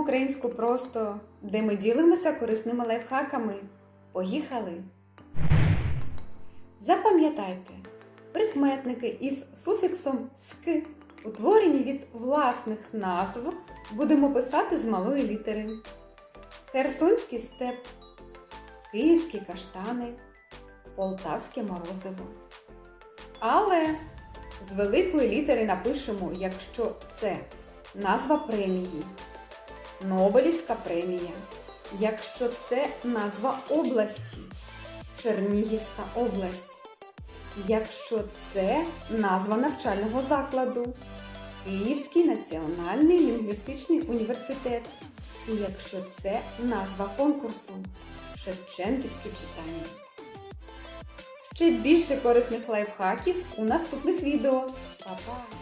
українську просто, де ми ділимося корисними лайфхаками. Поїхали! Запам'ятайте, прикметники із суфіксом ски, утворені від власних назв, будемо писати з малої літери. Херсонський степ, київські каштани, полтавське морозиво. Але з великої літери напишемо, якщо це назва премії, Нобелівська премія, якщо це назва області, Чернігівська область, якщо це назва навчального закладу, Київський національний лінгвістичний університет, і якщо це назва конкурсу, Шевченківське читання. Ще більше корисних лайфхаків у наступних відео. Па-па!